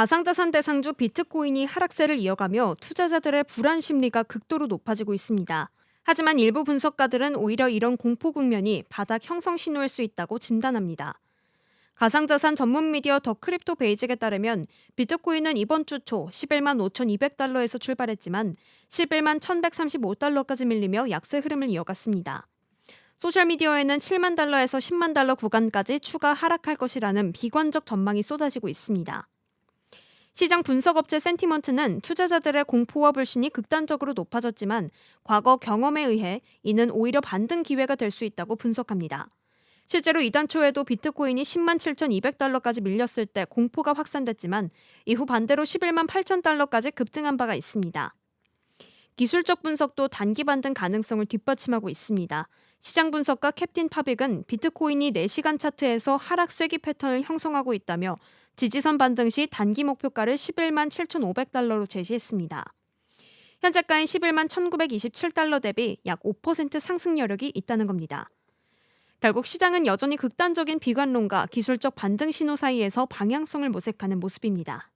가상자산 대상주 비트코인이 하락세를 이어가며 투자자들의 불안 심리가 극도로 높아지고 있습니다. 하지만 일부 분석가들은 오히려 이런 공포 국면이 바닥 형성 신호일 수 있다고 진단합니다. 가상자산 전문 미디어 더 크립토 베이직에 따르면 비트코인은 이번 주 초 11만 5,200달러에서 출발했지만 11만 1,135달러까지 밀리며 약세 흐름을 이어갔습니다. 소셜미디어에는 7만 달러에서 10만 달러 구간까지 추가 하락할 것이라는 비관적 전망이 쏟아지고 있습니다. 시장 분석업체 센티먼트는 투자자들의 공포와 불신이 극단적으로 높아졌지만 과거 경험에 의해 이는 오히려 반등 기회가 될 수 있다고 분석합니다. 실제로 이달 초에도 비트코인이 10만 7,200달러까지 밀렸을 때 공포가 확산됐지만 이후 반대로 11만 8천 달러까지 급등한 바가 있습니다. 기술적 분석도 단기 반등 가능성을 뒷받침하고 있습니다. 시장 분석가 캡틴 파빅은 비트코인이 4시간 차트에서 하락 쐐기 패턴을 형성하고 있다며 지지선 반등 시 단기 목표가를 11만 7,500달러로 제시했습니다. 현재가인 11만 1,927달러 대비 약 5% 상승 여력이 있다는 겁니다. 결국 시장은 여전히 극단적인 비관론과 기술적 반등 신호 사이에서 방향성을 모색하는 모습입니다.